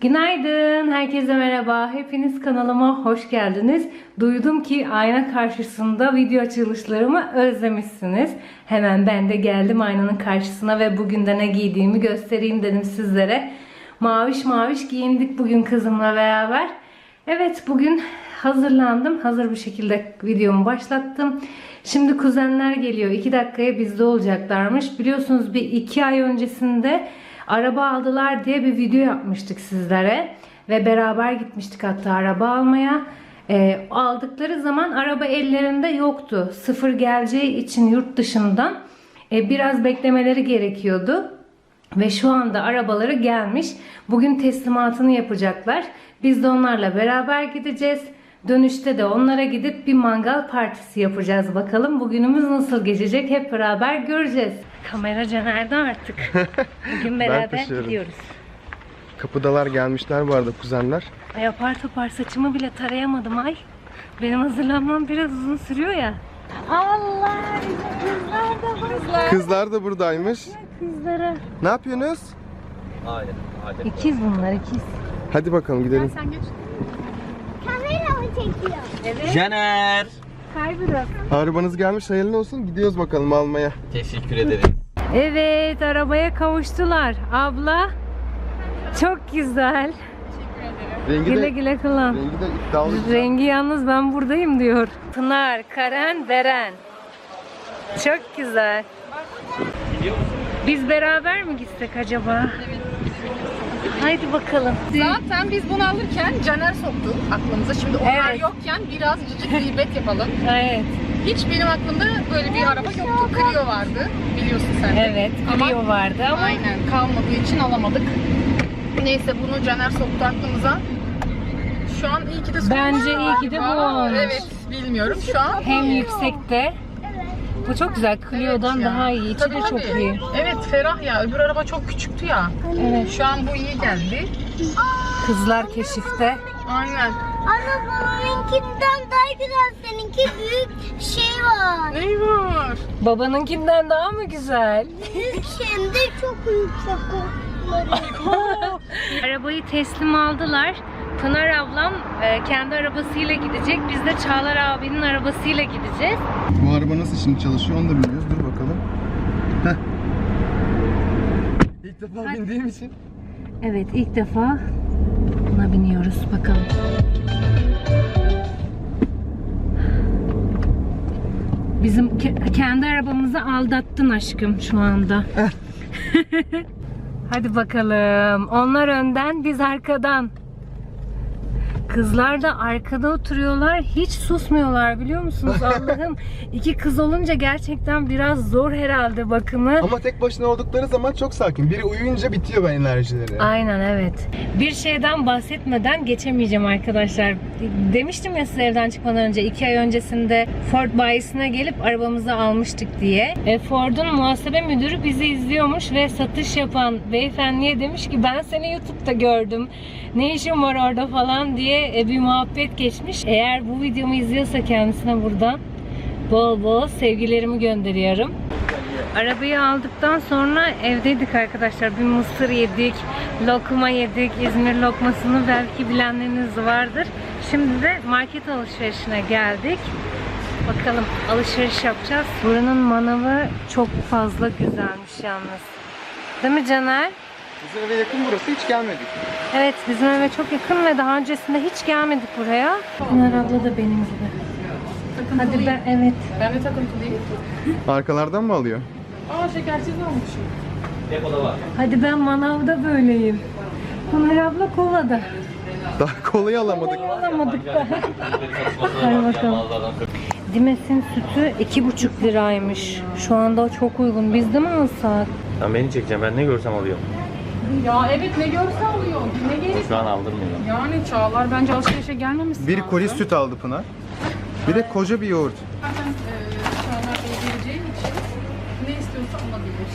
Günaydın, herkese merhaba. Hepiniz kanalıma hoş geldiniz. Duydum ki ayna karşısında video açılışlarımı özlemişsiniz. Hemen ben de geldim aynanın karşısına ve bugün de ne giydiğimi göstereyim dedim sizlere. Maviş maviş giyindik bugün kızımla beraber. Evet bugün hazırlandım. Hazır bir şekilde videomu başlattım. Şimdi kuzenler geliyor. 2 dakikaya bizde olacaklarmış. Biliyorsunuz bir 2 ay öncesinde araba aldılar diye bir video yapmıştık sizlere. Ve beraber gitmiştik hatta araba almaya. Ee, aldıkları zaman araba ellerinde yoktu. Sıfır geleceği için yurt dışından e, biraz beklemeleri gerekiyordu. Ve şu anda arabaları gelmiş. Bugün teslimatını yapacaklar. Biz de onlarla beraber gideceğiz. Dönüşte de onlara gidip bir mangal partisi yapacağız. Bakalım bugünümüz nasıl geçecek hep beraber göreceğiz. Kamera Caner'de artık. Bugün beraber taşıyorum. gidiyoruz. Kapıdalar gelmişler bu arada kuzenler. Ay apar topar saçımı bile tarayamadım ay. Benim hazırlanmam biraz uzun sürüyor ya. Allah! Kızlar da burada. Kızlar da buradaymış. Kızlara. Ne yapıyorsunuz? İkiz bunlar ikiz. Hadi bakalım gidelim. Kamera mı çekiyor? Caner. Kaybırız. Arabanız gelmiş hayırlı olsun. Gidiyoruz bakalım almaya. Teşekkür ederim. Evet arabaya kavuştular. Abla çok güzel. Rengi Güle de, güle kullan. rengi de iddialı. Rengi yalnız ben buradayım diyor. Pınar, Karen, Beren. Çok güzel. Biz beraber mi gitsek acaba? Haydi bakalım. Zaten biz bunu alırken Caner soktu aklımıza. Şimdi onlar Evet. yokken biraz cicik gıybet yapalım. Evet. Hiç benim aklımda böyle bir araba yoktu. Clio vardı. Biliyorsun sen de. Evet. Ama- Clio vardı ama Aynen kalmadığı için alamadık. Neyse bunu Caner soktu aklımıza. Şu an iyi ki de soktu. Bence iyi ki de bu olmuş. Evet bilmiyorum şu an. hem yüksekte. Bu çok güzel. Clio'dan Evet ya. daha iyi. İçi Tabii, de çok tabii. iyi. Evet ferah ya. Öbür araba çok küçüktü ya. Evet. Şu an bu iyi geldi. Kızlar keşifte. Aynen. Arabanınkinden daha güzel. Seninki büyük şey var. Ne var? Babanınkinden daha mı güzel? Büyük hem de çok yüksek. Arabayı teslim aldılar. Pınar ablam e, kendi arabasıyla gidecek. Biz de Çağlar abinin arabasıyla gideceğiz. Bu araba nasıl şimdi çalışıyor onu da bilmiyoruz. Dur bakalım. Heh. İlk defa bindiğim için. Evet ilk defa buna biniyoruz bakalım. Bizim ke- kendi arabamızı aldattın aşkım şu anda. Hadi bakalım. Onlar önden, biz arkadan. Kızlar da arkada oturuyorlar. Hiç susmuyorlar biliyor musunuz? Allah'ım iki kız olunca gerçekten biraz zor herhalde bakımı. Ama tek başına oldukları zaman çok sakin. Biri uyuyunca bitiyor ben enerjileri. Aynen evet. Bir şeyden bahsetmeden geçemeyeceğim arkadaşlar. Demiştim ya size evden çıkmadan önce iki ay öncesinde Ford bayisine gelip arabamızı almıştık diye. E, Ford'un muhasebe müdürü bizi izliyormuş ve satış yapan beyefendiye demiş ki ben seni YouTube'da gördüm. Ne işin var orada falan diye e, bir muhabbet geçmiş. Eğer bu videomu izliyorsa kendisine buradan bol bol sevgilerimi gönderiyorum. Arabayı aldıktan sonra evdeydik arkadaşlar. Bir mısır yedik, lokma yedik. İzmir lokmasını belki bilenleriniz vardır. Şimdi de market alışverişine geldik. Bakalım alışveriş yapacağız. Buranın manavı çok fazla güzelmiş yalnız. Değil mi Caner? Bizim eve yakın burası hiç gelmedik. Evet bizim eve çok yakın ve daha öncesinde hiç gelmedik buraya. Pınar abla da benim gibi. Hadi ben evet. Ben de takıntılıyım. Arkalardan mı alıyor? Aa şekersiz almışım. Depoda var. Hadi ben manavda böyleyim. Pınar abla kolada. Daha kolayı alamadık. Alamadık da. Hadi bakalım. Dimes'in sütü iki buçuk liraymış. Şu anda çok uygun. Biz de mi alsak? Ben beni çekeceğim. Ben ne görsem alıyorum. Ya evet ne görse alıyor. Ne gerek Şu an aldırmıyorum. Yani Çağlar bence alışverişe gelmemişsin. Bir koli süt aldı Pınar. Bir de koca bir yoğurt. Zaten e, Çağlar Bey geleceği için ne istiyorsa alabilir.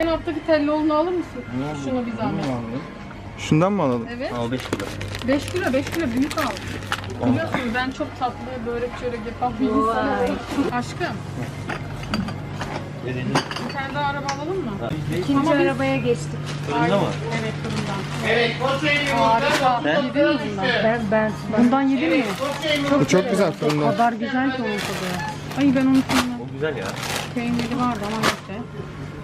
En alttaki telloğunu alır mısın? Şunu bir zahmet. Şundan mı alalım? Evet. Al 5 kilo. 5 kilo 5 kilo büyük al. Biliyorsunuz ben çok tatlı börek çörek yapan bir insanım. Aşkım Bir tane daha araba alalım mı? İkinci arabaya geçtik. Fırında mı? Evet fırından. Evet Harika. He? Yedin mi bundan? Ben, ben, Bundan yedin mi? Bu çok güzel fırında. kadar güzel ki onun tadı. Ay ben onu sevmem. O güzel ya. Peyniri vardı ama neyse.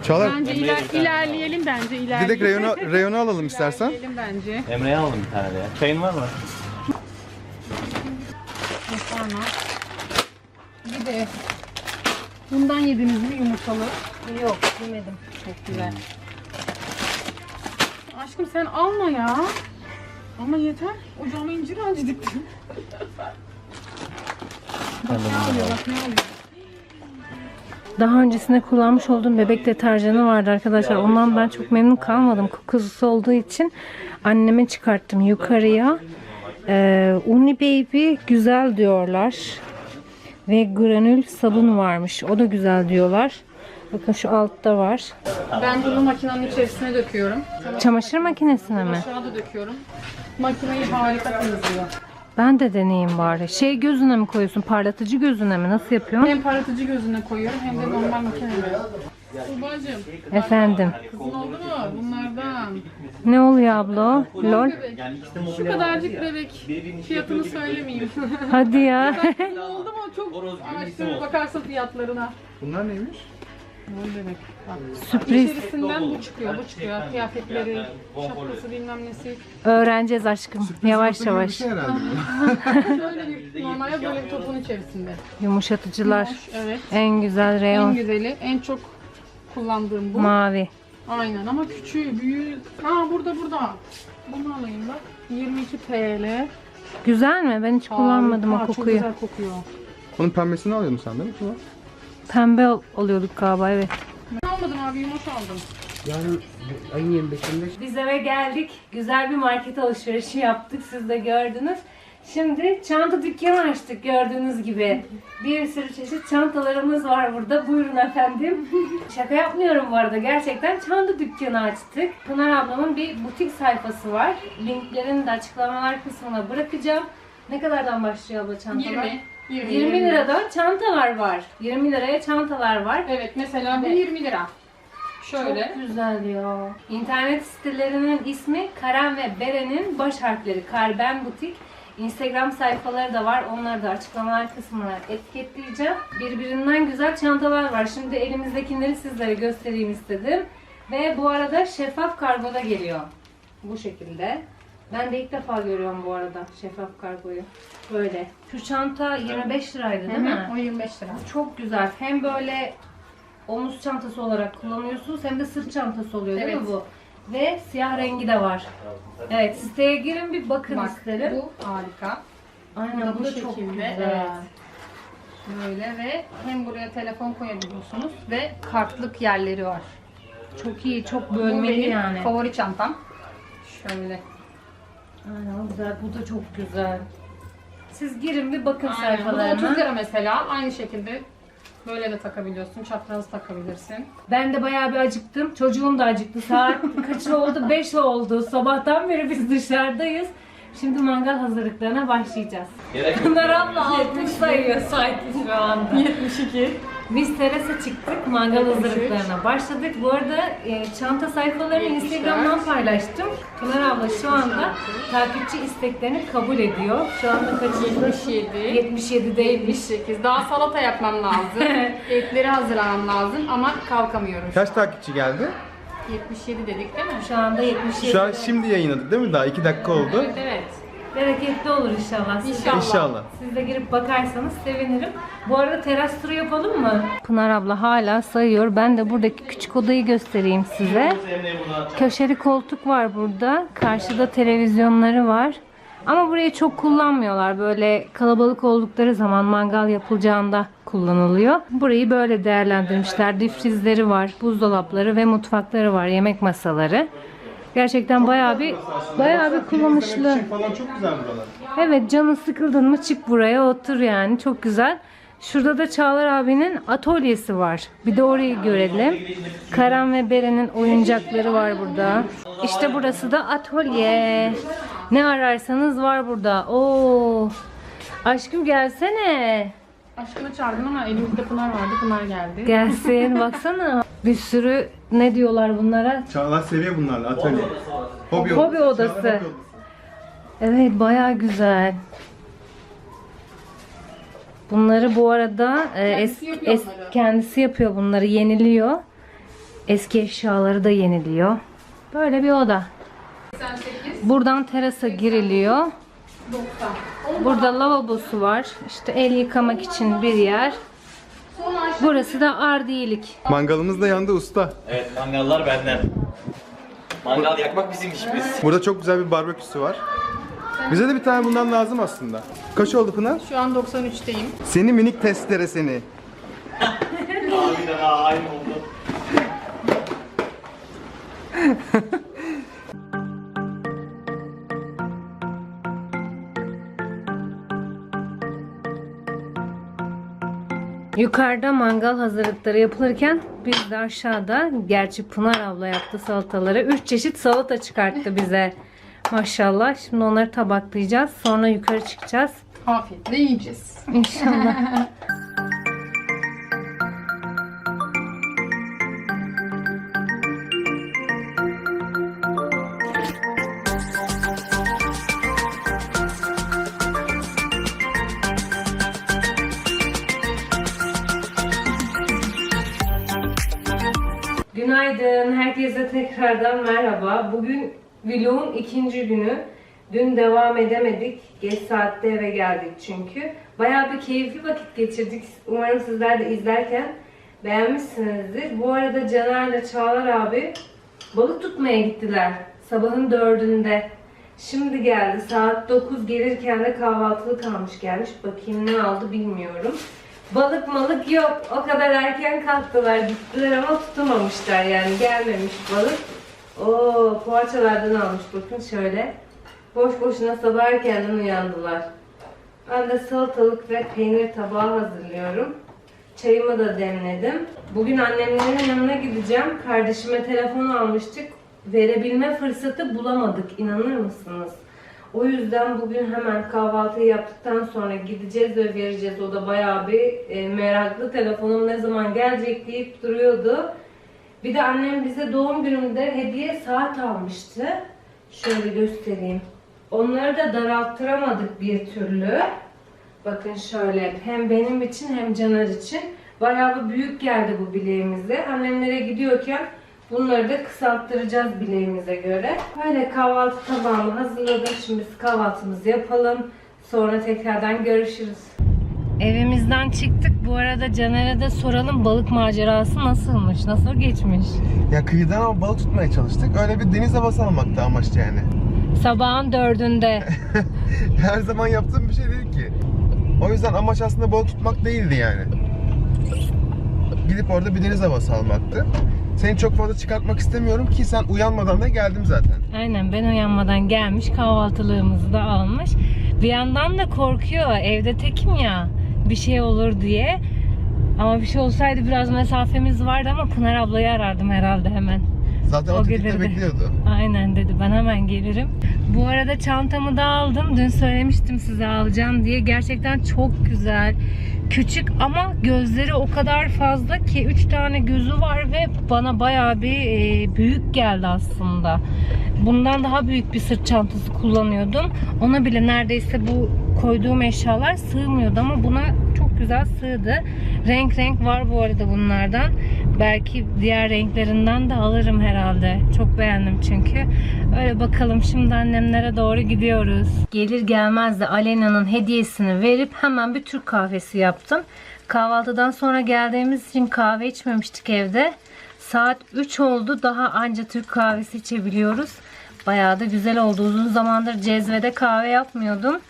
Çağlar Bence iler, ilerleyelim bence ilerleyelim. direkt reyonu, reyonu alalım istersen. İlerleyelim bence. Emre'ye alalım bir tane de ya. Çayın var mı? Makarna. Bir de bundan yediniz mi yumurtalı? yok yemedim. Çok güzel. Aşkım sen alma ya. Ama yeter. Ocağıma incir ağacı diktim. bak ne alıyor bak ne alıyor. Daha öncesinde kullanmış olduğum bebek deterjanı vardı arkadaşlar. Ondan ben çok memnun kalmadım. Kokusu olduğu için anneme çıkarttım yukarıya. Ee, Uni Baby güzel diyorlar. Ve granül sabun varmış. O da güzel diyorlar. Bakın şu altta var. Ben bunu makinenin içerisine döküyorum. Çamaşır makinesine mi? Aşağıda döküyorum. Makineyi harika temizliyor. Ben de deneyeyim bari. Şey gözüne mi koyuyorsun? Parlatıcı gözüne mi? Nasıl yapıyorsun? Hem parlatıcı gözüne koyuyorum hem de normal makineye. Tuğba'cığım Efendim. kızın oldu mu? Bunlardan. Ne oluyor abla? Lol. Şu kadarcık bebek. Fiyatını söylemeyeyim. Hadi ya. oldu mu? Çok araştırır bakarsın fiyatlarına. Bunlar neymiş? Ne demek? Bak. Sürpriz. İçerisinden bu çıkıyor, bu çıkıyor. Kıyafetleri, şapkası bilmem nesi. Öğreneceğiz aşkım. Yavaş yavaş. şey. Şöyle bir, normalde böyle bir topun içerisinde. Yumuşatıcılar. Hoş, evet. En güzel En reyon. güzeli, en çok kullandığım bu. Mavi. Aynen ama küçüğü, büyüğü. Ha burada burada. Bunu alayım bak. 22 TL. Güzel mi? Ben hiç kullanmadım Harika, o Çok kokuyu. güzel kokuyor. Onun pembesini alıyordun sen değil mi Tuğba? Pembe oluyorduk galiba evet. Ben almadım abi yumuş aldım. Yani ayın 25'inde Biz eve geldik. Güzel bir market alışverişi yaptık. Siz de gördünüz. Şimdi çanta dükkanı açtık gördüğünüz gibi. Bir sürü çeşit çantalarımız var burada. Buyurun efendim. Şaka yapmıyorum bu arada. Gerçekten çanta dükkanı açtık. Pınar ablamın bir butik sayfası var. Linklerini de açıklamalar kısmına bırakacağım. Ne kadardan başlıyor abla çantalar? 20. 20, 20 liradan çantalar var. 20 liraya çantalar var. Evet mesela bu Evet. 20 lira. Şöyle. Çok güzel ya. İnternet sitelerinin ismi Karen ve Beren'in baş harfleri. Karben Butik. Instagram sayfaları da var. Onları da açıklamalar kısmına etiketleyeceğim. Birbirinden güzel çantalar var. Şimdi elimizdekileri sizlere göstereyim istedim. Ve bu arada şeffaf kargoda geliyor. Bu şekilde. Ben de ilk defa görüyorum bu arada şeffaf kargoyu. Böyle. Şu çanta 25 liraydı değil mi? O 25 lira. Çok güzel. Hem böyle omuz çantası olarak kullanıyorsunuz hem de sırt çantası oluyor değil mi Evet. bu? Ve siyah rengi de var. Evet siteye girin bir bakın Bak isterim. bu harika. Aynen Bu da bu bu da çok güzel. Evet. Böyle ve hem buraya telefon koyabiliyorsunuz ve kartlık yerleri var. Çok iyi, çok bölmeli benim yani. favori çantam. Şöyle. Aynen güzel. Bu da çok güzel. Siz girin bir bakın Aynen. Bu da 30 sayfalarına. lira mesela. Aynı şekilde böyle de takabiliyorsun. Çapraz takabilirsin. Ben de bayağı bir acıktım. Çocuğum da acıktı. Saat kaç oldu? 5 oldu. Sabahtan beri biz dışarıdayız. Şimdi mangal hazırlıklarına başlayacağız. Gerek yok. Pınar abla 60 sayıyor saati şu anda. 72. Biz terasa çıktık, mangal hazırlıklarına başladık. Bu arada e, çanta sayfalarını Instagram'dan paylaştım. Pınar abla şu anda takipçi isteklerini kabul ediyor. Şu anda kaçıncı? 77. 77 değilmiş. 78. Daha salata yapmam lazım. Etleri hazırlamam lazım ama kalkamıyorum. Kaç takipçi geldi? 77 dedik değil mi? Şu anda 77. Şu an şimdi yayınladık değil mi? Daha 2 dakika oldu. Evet evet. Bereketli olur inşallah. Siz de, İnşallah. İnşallah. siz de girip bakarsanız sevinirim. Bu arada teras turu yapalım mı? Pınar abla hala sayıyor. Ben de buradaki küçük odayı göstereyim size. Köşeli koltuk var burada. Karşıda televizyonları var. Ama burayı çok kullanmıyorlar. Böyle kalabalık oldukları zaman mangal yapılacağında kullanılıyor. Burayı böyle değerlendirmişler. Difrizleri var, buzdolapları ve mutfakları var, yemek masaları. Gerçekten bayağı bir bayağı bir kullanışlı. falan çok güzel buralar. Evet canın sıkıldın mı çık buraya otur yani çok güzel. Şurada da Çağlar abinin atölyesi var. Bir de orayı görelim. Karan ve Beren'in oyuncakları var burada. İşte burası da atölye. Ne ararsanız var burada. Oo. Aşkım gelsene. Aşkını çağırdım ama elimizde Pınar vardı. Pınar geldi. Gelsin baksana. Bir sürü ne diyorlar bunlara? Çağlar seviyor bunlarla atölye. Hobi, Hobi odası. Çağlar hobi odası. Evet bayağı güzel. Bunları bu arada e, es, Kendisi yapıyor es- onları. kendisi yapıyor bunları yeniliyor. Eski eşyaları da yeniliyor. Böyle bir oda. 88, Buradan terasa giriliyor. 90. Burada lavabosu var. İşte el yıkamak için bir yer. Burası da ardiyelik. Mangalımız da yandı usta. Evet mangallar benden. Mangal yakmak bizim işimiz. Burada çok güzel bir barbeküsü var. Bize de bir tane bundan lazım aslında. Kaç oldu Pınar? şu an 93'teyim. Seni minik testere seni. Harbiden ha aynı oldu. Yukarıda mangal hazırlıkları yapılırken biz de aşağıda gerçi Pınar abla yaptı salataları. Üç çeşit salata çıkarttı bize. Maşallah. Şimdi onları tabaklayacağız. Sonra yukarı çıkacağız. Afiyetle yiyeceğiz. İnşallah. Günaydın. Herkese tekrardan merhaba. Bugün vlogun ikinci günü. Dün devam edemedik. Geç saatte eve geldik çünkü. Bayağı bir keyifli vakit geçirdik. Umarım sizler de izlerken beğenmişsinizdir. Bu arada Caner'le Çağlar abi balık tutmaya gittiler. Sabahın dördünde. Şimdi geldi. Saat 9 gelirken de kahvaltılık almış gelmiş. Bakayım ne aldı bilmiyorum. Balık malık yok. O kadar erken kalktılar gittiler ama tutamamışlar yani gelmemiş balık. Oo poğaçalardan almış bakın şöyle. Boş boşuna sabah erkenden uyandılar. Ben de salatalık ve peynir tabağı hazırlıyorum. Çayımı da demledim. Bugün annemlerin yanına gideceğim. Kardeşime telefon almıştık. Verebilme fırsatı bulamadık. İnanır mısınız? O yüzden bugün hemen kahvaltıyı yaptıktan sonra gideceğiz ve vereceğiz. O da bayağı bir e, meraklı. Telefonum ne zaman gelecek deyip duruyordu. Bir de annem bize doğum günümde hediye saat almıştı. Şöyle göstereyim. Onları da daralttıramadık bir türlü. Bakın şöyle hem benim için hem Caner için bayağı bir büyük geldi bu bileğimize. Annemlere gidiyorken bunları da kısalttıracağız bileğimize göre. Böyle kahvaltı tabağımı hazırladım. Şimdi biz kahvaltımızı yapalım. Sonra tekrardan görüşürüz. Evimizden çıktık. Bu arada Caner'e de soralım balık macerası nasılmış? Nasıl geçmiş? Ya kıyıdan ama balık tutmaya çalıştık. Öyle bir deniz havası almaktı amaç yani. Sabahın dördünde. Her zaman yaptığım bir şey değil ki. O yüzden amaç aslında balık tutmak değildi yani. Gidip orada bir deniz havası almaktı. Seni çok fazla çıkartmak istemiyorum ki sen uyanmadan da geldim zaten. Aynen ben uyanmadan gelmiş kahvaltılığımızı da almış. Bir yandan da korkuyor evde tekim ya bir şey olur diye. Ama bir şey olsaydı biraz mesafemiz vardı ama Pınar ablayı arardım herhalde hemen. Zaten o, O gelirdi. bekliyordu. Aynen dedi ben hemen gelirim. Bu arada çantamı da aldım. Dün söylemiştim size alacağım diye. Gerçekten çok güzel. Küçük ama gözleri o kadar fazla ki 3 tane gözü var ve bana bayağı bir e, büyük geldi aslında. Bundan daha büyük bir sırt çantası kullanıyordum. Ona bile neredeyse bu koyduğum eşyalar sığmıyordu ama buna çok güzel sığdı. Renk renk var bu arada bunlardan. Belki diğer renklerinden de alırım herhalde. Çok beğendim çünkü. Öyle bakalım şimdi annemlere doğru gidiyoruz. Gelir gelmez de Alena'nın hediyesini verip hemen bir Türk kahvesi yaptım. Kahvaltıdan sonra geldiğimiz için kahve içmemiştik evde. Saat 3 oldu. Daha anca Türk kahvesi içebiliyoruz. Bayağı da güzel oldu. Uzun zamandır cezvede kahve yapmıyordum.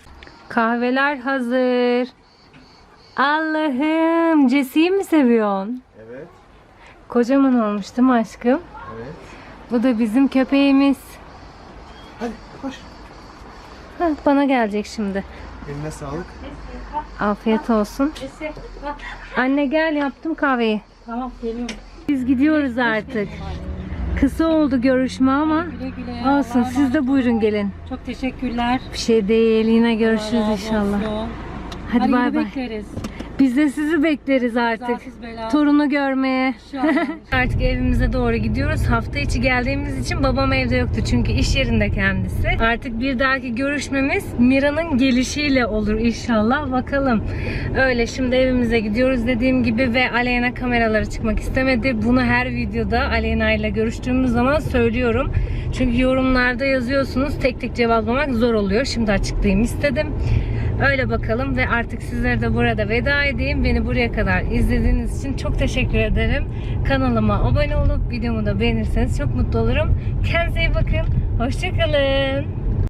Kahveler hazır. Allah'ım Jesse'yi mi seviyorsun? Evet, Kocaman olmuş değil mi aşkım? evet. Bu da bizim köpeğimiz. Hadi koş. Heh, bana gelecek şimdi. Eline sağlık. Afiyet olsun. Anne gel yaptım kahveyi. Tamam geliyorum. Biz gidiyoruz artık. Kısa oldu görüşme ama Güle güle. olsun Allah'a siz de buyurun gelin. Çok teşekkürler. Bir şey değil yine görüşürüz Allah razı inşallah. olsun. Hadi bay bay. bekleriz. Biz de sizi bekleriz artık. Torunu görmeye. Artık evimize doğru gidiyoruz. Hafta içi geldiğimiz için babam evde yoktu çünkü iş yerinde kendisi. Artık bir dahaki görüşmemiz Mira'nın gelişiyle olur inşallah. Bakalım. Öyle şimdi evimize gidiyoruz dediğim gibi ve Aleyna kameralara çıkmak istemedi. Bunu her videoda Aleyna ile görüştüğümüz zaman söylüyorum. Çünkü yorumlarda yazıyorsunuz tek tek cevaplamak zor oluyor. Şimdi açıklayayım istedim. Öyle bakalım ve artık sizlere de burada veda edeyim. Beni buraya kadar izlediğiniz için çok teşekkür ederim. Kanalıma abone olup videomu da beğenirseniz çok mutlu olurum. Kendinize iyi bakın. Hoşçakalın.